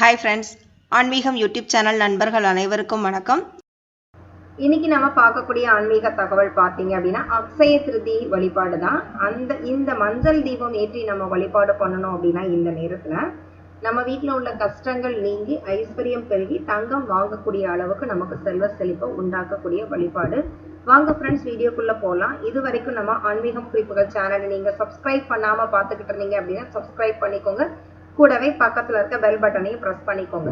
Hi friends ஆன்மீகம் YouTube channel நண்பர்கள் அனைவருக்கும் வணக்கம். இன்னைக்கு நம்ம பார்க்கக்கூடிய ஆன்மீக தகவல் பார்த்தீங்க அப்படின்னா அக்ஷய திருதி வழிபாடு தான். அந்த இந்த மஞ்சள் தீபம் ஏற்றி நம்ம வழிபாடு பண்ணணும் அப்படின்னா இந்த நேரத்துல நம்ம வீட்டில் உள்ள கஷ்டங்கள் நீங்கி ஐஸ்வர்யம் பெருகி தங்கம் வாங்கக்கூடிய அளவுக்கு நமக்கு செல்வ செழிப்பை உண்டாக்கக்கூடிய வழிபாடு. வாங்க ஃப்ரெண்ட்ஸ் வீடியோக்குள்ள போகலாம் இது வரைக்கும் நம்ம ஆன்மீகம் குறிப்புகள் சேனலை நீங்க சப்ஸ்கிரைப் பண்ணாம பார்த்துக்கிட்டு இருந்தீங்க அப்படின்னா சப்ஸ்கிரைப் பண்ணிக்கோங்க. கூடவே பக்கத்துல இருக்க பெல் பட்டனையும் ப்ரெஸ் பண்ணிக்கோங்க.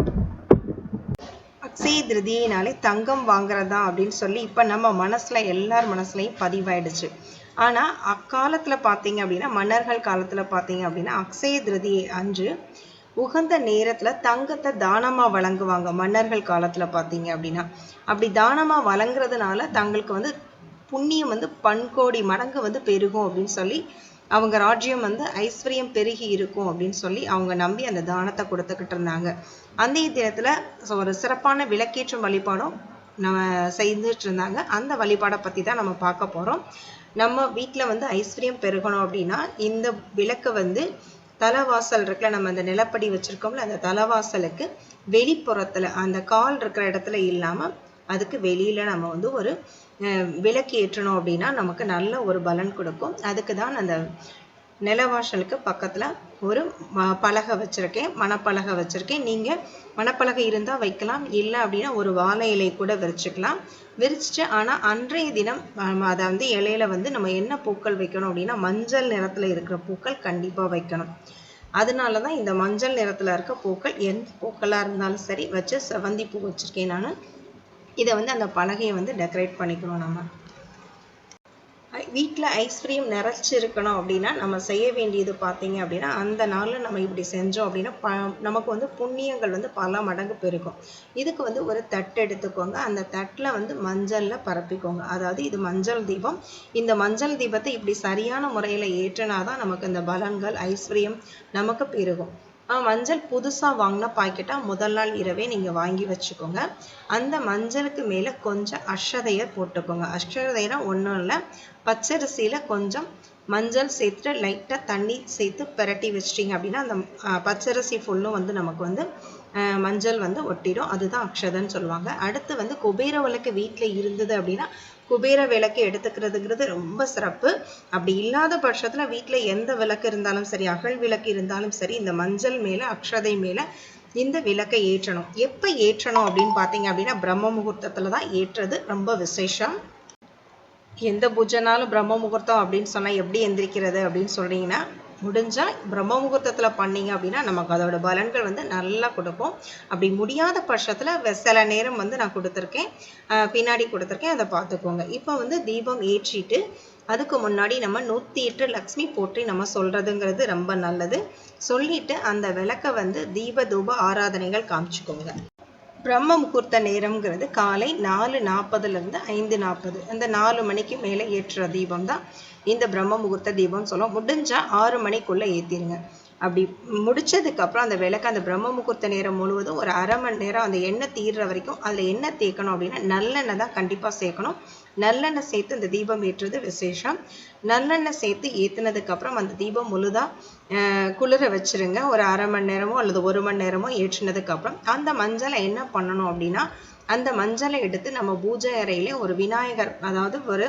அக்ஷய திருதியினாலே தங்கம் வாங்குறதா அப்படின்னு சொல்லி இப்போ நம்ம மனசுல எல்லார் மனசுலையும் பதிவாயிடுச்சு. ஆனா அக்காலத்துல பார்த்தீங்க அப்படின்னா மன்னர்கள் காலத்துல பார்த்தீங்க அப்படின்னா அக்ஷய திருதி அன்று உகந்த நேரத்துல தங்கத்தை தானமா வழங்குவாங்க மன்னர்கள் காலத்துல பார்த்தீங்க அப்படின்னா. அப்படி தானமா வழங்குறதுனால தங்களுக்கு வந்து புண்ணியம் வந்து பன்கோடி மடங்கு வந்து பெருகும் அப்படின்னு சொல்லி அவங்க ராஜ்யம் வந்து ஐஸ்வர்யம் பெருகி இருக்கும் அப்படின்னு சொல்லி அவங்க நம்பி அந்த தானத்தை கொடுத்துக்கிட்டு இருந்தாங்க. அந்தைய தினத்தில் ஒரு சிறப்பான விளக்கேற்றும் வழிபாடும் நம்ம செய்துட்டு இருந்தாங்க. அந்த வழிபாடை பற்றி தான் நம்ம பார்க்க போகிறோம் நம்ம வீட்டில் வந்து ஐஸ்வர்யம் பெருகணும் அப்படின்னா இந்த விளக்கு வந்து தலைவாசல் இருக்குல்ல நம்ம அந்த நிலப்படி வச்சுருக்கோம்ல அந்த தலைவாசலுக்கு வெளிப்புறத்தில் அந்த கால் இருக்கிற இடத்துல இல்லாமல் அதுக்கு வெளியில் நம்ம வந்து ஒரு விளக்கு ஏற்றணும் அப்படின்னா நமக்கு நல்ல ஒரு பலன் கொடுக்கும். அதுக்கு தான் அந்த நிலவாசலுக்கு பக்கத்தில் ஒரு ம- பலகை வச்சுருக்கேன் மணப்பலகை வச்சுருக்கேன். நீங்கள் மணப்பலகை இருந்தால் வைக்கலாம் இல்லை அப்படின்னா ஒரு வாழை இலை கூட விரிச்சுக்கலாம். விரிச்சிட்டு ஆனால் அன்றைய தினம் அதை வந்து இலையில வந்து நம்ம என்ன பூக்கள் வைக்கணும் அப்படின்னா மஞ்சள் நிறத்தில் இருக்கிற பூக்கள் கண்டிப்பாக வைக்கணும். அதனால தான் இந்த மஞ்சள் நிறத்தில் இருக்க பூக்கள் எந்த பூக்களாக இருந்தாலும் சரி வச்சு செவந்தி பூ வச்சுருக்கேன் நான். இதை வந்து அந்த பலகையை வந்து டெக்கரேட் பண்ணிக்கணும் நம்ம. வீட்டில் ஐஸ்கிரீம் நிறைச்சிருக்கணும் அப்படின்னா நம்ம செய்ய வேண்டியது பார்த்தீங்க அப்படின்னா அந்த நாளில் நம்ம இப்படி செஞ்சோம் அப்படின்னா ப நமக்கு வந்து புண்ணியங்கள் வந்து பல மடங்கு பெருகும். இதுக்கு வந்து ஒரு தட்டு எடுத்துக்கோங்க. அந்த தட்டில் வந்து மஞ்சளில் பரப்பிக்கோங்க. அதாவது இது மஞ்சள் தீபம். இந்த மஞ்சள் தீபத்தை இப்படி சரியான முறையில் ஏற்றினா தான் நமக்கு இந்த பலன்கள் ஐஸ்வர்யம் நமக்கு பெருகும். மஞ்சள் புதுசா வாங்கின பாக்கெட்டாக முதல் நாள் இரவே நீங்க வாங்கி வச்சுக்கோங்க. அந்த மஞ்சளுக்கு மேல கொஞ்சம் அக்ஷதைய போட்டுக்கோங்க. அக்ஷதைனா ஒண்ணும் இல்ல. பச்சரிசியில கொஞ்சம் மஞ்சள் சேர்த்துட்டு லைட்டா தண்ணி சேர்த்து பிரட்டி வச்சிட்டீங்க அப்படின்னா அந்த பச்சரிசி ஃபுல்லும் வந்து நமக்கு வந்து ஆஹ் மஞ்சள் வந்து ஒட்டிடும். அதுதான் அக்ஷதன்னு சொல்லுவாங்க. அடுத்து வந்து குபேர விளக்கு வீட்டில் இருந்தது அப்படின்னா குபேர விளக்கு எடுத்துக்கிறதுங்கிறது ரொம்ப சிறப்பு. அப்படி இல்லாத பட்சத்தில் வீட்டில் எந்த விளக்கு இருந்தாலும் சரி அகல் விளக்கு இருந்தாலும் சரி இந்த மஞ்சள் மேலே அக்ஷதை மேலே இந்த விளக்கை ஏற்றணும். எப்போ ஏற்றணும் அப்படின்னு பார்த்தீங்க அப்படின்னா பிரம்ம முகூர்த்தத்தில் தான் ஏற்றது ரொம்ப விசேஷம். எந்த பூஜைனாலும் பிரம்ம முகூர்த்தம் அப்படின்னு சொன்னால் எப்படி எந்திரிக்கிறது அப்படின்னு சொல்கிறீங்கன்னா முடிஞ்சால் பிரம்ம முகூர்த்தத்தில் பண்ணீங்க அப்படின்னா நமக்கு அதோட பலன்கள் வந்து நல்லா கொடுப்போம் அப்படி முடியாத பட்சத்தில் சில நேரம் வந்து நான் கொடுத்துருக்கேன். பின்னாடி கொடுத்துருக்கேன். அதை பார்த்துக்கோங்க. இப்போ வந்து தீபம் ஏற்றிட்டு அதுக்கு முன்னாடி நம்ம நூற்றி எட்டு லக்ஷ்மி போற்றி நம்ம சொல்கிறதுங்கிறது ரொம்ப நல்லது. சொல்லிட்டு அந்த விளக்கை வந்து தீப தூப ஆராதனைகள் காமிச்சுக்கோங்க. பிரம்ம முகூர்த்த நேரம்ங்கிறது காலை நாலு நாற்பதுலேருந்து ஐந்து நாற்பது அந்த நாலு மணிக்கு மேலே ஏற்றுற தீபம் தான் இந்த பிரம்ம முகூர்த்த தீபம்னு சொல்லுவோம். முடிஞ்சால் ஆறு மணிக்குள்ளே ஏற்றிடுங்க அப்படி முடிச்சதுக்கப்புறம் அந்த விளக்கு அந்த பிரம்ம முகூர்த்த நேரம் முழுவதும் ஒரு அரை மணி நேரம் அந்த எண்ணெய் தீர்ற வரைக்கும் அதில் எண்ணெய் தேய்க்கணும் அப்படின்னா நல்லெண்ணெய் தான் கண்டிப்பாக சேர்க்கணும். நல்லெண்ணெய் சேர்த்து அந்த தீபம் ஏற்றுறது விசேஷம். நல்லெண்ணெய் சேர்த்து ஏற்றினதுக்கப்புறம் அந்த தீபம் முழுதா குளிர வச்சுருங்க. ஒரு அரை மணி நேரமோ அல்லது ஒரு மணி நேரமோ ஏற்றினதுக்கப்புறம் அந்த மஞ்சளை என்ன பண்ணணும் அப்படின்னா அந்த மஞ்சளை எடுத்து நம்ம பூஜை அறையிலே ஒரு விநாயகர் அதாவது ஒரு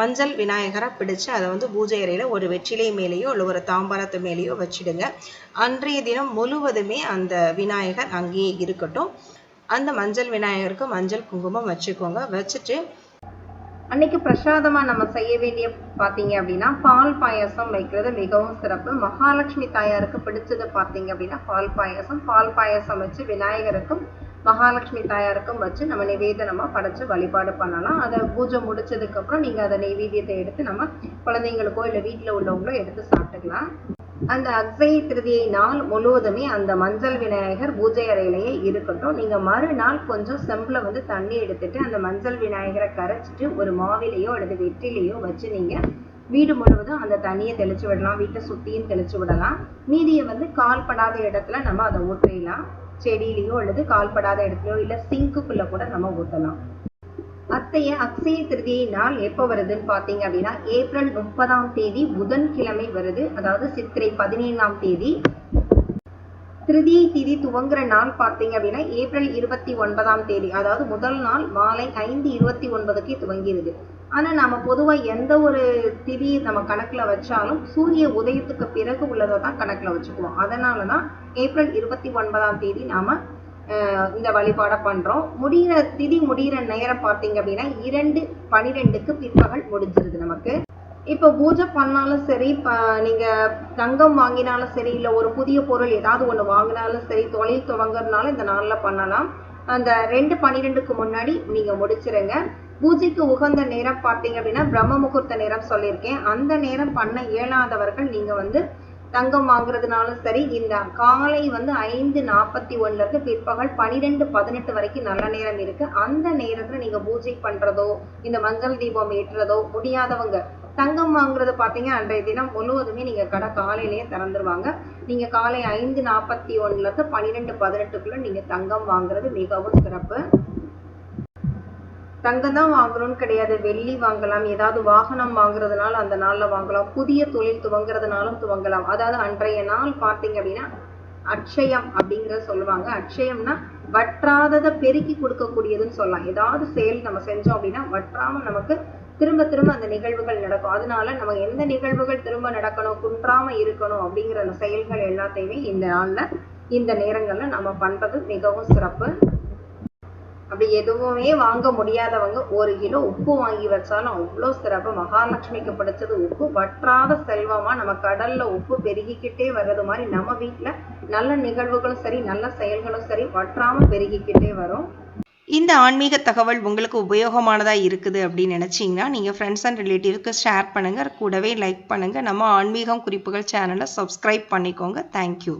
மஞ்சள் விநாயகராக பிடிச்சு அதை வந்து பூஜை அறையில் ஒரு வெற்றிலை மேலேயோ இல்லை ஒரு தாம்பாரத்து மேலேயோ வச்சிடுங்க. அன்றைய தினம் முழுவதுமே அந்த விநாயகர் அங்கேயே இருக்கட்டும். அந்த மஞ்சள் விநாயகருக்கு மஞ்சள் குங்குமம் வச்சுக்கோங்க. வச்சுட்டு அன்னைக்கு பிரசாதமா நம்ம செய்ய வேண்டிய பாத்தீங்க அப்படின்னா பால் பாயசம் வைக்கிறது மிகவும் சிறப்பு. மகாலட்சுமி தாயாருக்கு பிடிச்சது பாத்தீங்க அப்படின்னா பால் பாயாசம். பால் பாயாசம் வச்சு விநாயகருக்கும் மகாலட்சுமி தாயாருக்கும் வச்சு நம்ம நிவேதனமா படைச்சு வழிபாடு பண்ணலாம். அதை பூஜை முடிச்சதுக்கு அப்புறம் நீங்க அதை நைவேத்தியத்தை எடுத்து நம்ம குழந்தைங்களுக்கோ இல்ல வீட்டுல உள்ளவங்களோ எடுத்து சாப்பிட்டுக்கலாம். அந்த அக்ஷய திருதியை நாள் முழுவதுமே அந்த மஞ்சள் விநாயகர் பூஜை அறையிலேயே இருக்கட்டும். நீங்க மறுநாள் கொஞ்சம் செம்பில் வந்து தண்ணி எடுத்துட்டு அந்த மஞ்சள் விநாயகரை கரைச்சிட்டு ஒரு மாவிலையோ அல்லது வெற்றிலையோ வச்சு நீங்க வீடு முழுவதும் அந்த தண்ணியை தெளிச்சு விடலாம். வீட்டை சுத்தியும் தெளிச்சு விடலாம். மீதியை வந்து கால்படாத இடத்துல நம்ம அதை ஊற்றிடலாம். செடியிலையோ அல்லது கால்படாத இடத்துலயோ இல்ல சிங்க்குக்குள்ள கூட நம்ம ஊற்றலாம் அத்தைய அக்ஷய திருதியை நாள் எப்போ வருதுன்னு பார்த்தீங்க அப்படின்னா ஏப்ரல் முப்பதாம் தேதி புதன்கிழமை வருது. அதாவது சித்திரை பதினேழாம் தேதி. திருதியை திதி துவங்குற நாள் பார்த்தீங்க அப்படின்னா ஏப்ரல் இருபத்தி ஒன்பதாம் தேதி. அதாவது முதல் நாள் மாலை ஐந்து இருபத்தி ஒன்பதுக்கே துவங்கிடுது ஆனா நாம பொதுவா எந்த ஒரு திதி நம்ம கணக்குல வச்சாலும் சூரிய உதயத்துக்கு பிறகு உள்ளதை தான் கணக்குல வச்சுக்குவோம். அதனாலதான் ஏப்ரல் இருபத்தி ஒன்பதாம் தேதி நாம இந்த வழிபாடை பண்றோம். முடிகிற திதி முடிகிற நேரம் பார்த்தீங்க அப்படின்னா இரண்டு பனிரெண்டுக்கு பிற்பகல் முடிஞ்சிருது நமக்கு. இப்போ பூஜை பண்ணாலும் சரி ப நீங்க தங்கம் வாங்கினாலும் சரி இல்லை ஒரு புதிய பொருள் ஏதாவது ஒன்று வாங்கினாலும் சரி தொழில் துவங்குறதுனால இந்த நாளில் பண்ணலாம். அந்த ரெண்டு பன்னிரெண்டுக்கு முன்னாடி நீங்க முடிச்சிருங்க. பூஜைக்கு உகந்த நேரம் பார்த்தீங்க அப்படின்னா பிரம்ம முகூர்த்த நேரம் சொல்லியிருக்கேன். அந்த நேரம் பண்ண இயலாதவர்கள் நீங்க வந்து தங்கம் வாங்குறதுனாலும் சரி இந்த காலை வந்து ஐந்து நாற்பத்தி ஒண்ணுல இருந்து பிற்பகல் பன்னிரெண்டு பதினெட்டு வரைக்கும் நல்ல நேரம் இருக்கு. அந்த நேரத்துல நீங்க பூஜை பண்றதோ இந்த மஞ்சள் தீபம் ஏற்றுறதோ முடியாதவங்க தங்கம் வாங்குறது பார்த்தீங்க அன்றைய தினம் முழுவதுமே நீங்க கடை காலையிலேயே திறந்துருவாங்க. நீங்க காலை ஐந்து நாற்பத்தி ஒண்ணுல இருந்து பன்னிரெண்டு பதினெட்டுக்குள்ள நீங்க தங்கம் வாங்குறது மிகவும் சிறப்பு. தங்கம் தான் வாங்கணும்னு கிடையாது. வெள்ளி வாங்கலாம். ஏதாவது வாகனம் வாங்குறதுனால அந்த நாளில் வாங்கலாம். புதிய தொழில் துவங்குறதுனாலும் துவங்கலாம். அதாவது அன்றைய நாள் பார்த்தீங்க அப்படின்னா அட்சயம் அப்படிங்கிறத சொல்லுவாங்க. அட்சயம்னா வற்றாததை பெருக்கி கொடுக்கக்கூடியதுன்னு சொல்லலாம். ஏதாவது செயல் நம்ம செஞ்சோம் அப்படின்னா வற்றாமல் நமக்கு திரும்ப திரும்ப அந்த நிகழ்வுகள் நடக்கும். அதனால நம்ம எந்த நிகழ்வுகள் திரும்ப நடக்கணும் குன்றாம இருக்கணும் அப்படிங்கிற அந்த செயல்கள் எல்லாத்தையுமே இந்த நாளில் இந்த நேரங்களில் நம்ம பண்றது மிகவும் சிறப்பு. அப்படி எதுவுமே வாங்க முடியாதவங்க ஒரு கிலோ உப்பு வாங்கி வச்சாலும் அவ்வளோ சிறப்பு. மகாலட்சுமிக்கு பிடிச்சது உப்பு. வற்றாத செல்வமா நம்ம கடல்ல உப்பு பெருகிக்கிட்டே வர்றது மாதிரி நம்ம வீட்டில் நல்ல நிகழ்வுகளும் சரி நல்ல செயல்களும் சரி வற்றாம பெருகிக்கிட்டே வரும். இந்த ஆன்மீக தகவல் உங்களுக்கு உபயோகமானதாக இருக்குது அப்படின்னு நினச்சிங்கன்னா நீங்கள் ஃப்ரெண்ட்ஸ் அண்ட் ரிலேட்டிவ்க்கு ஷேர் பண்ணுங்கள் கூடவே லைக் பண்ணுங்கள் நம்ம ஆன்மீகம் குறிப்புகள் சேனலை சப்ஸ்கிரைப் பண்ணிக்கோங்க. தேங்க்யூ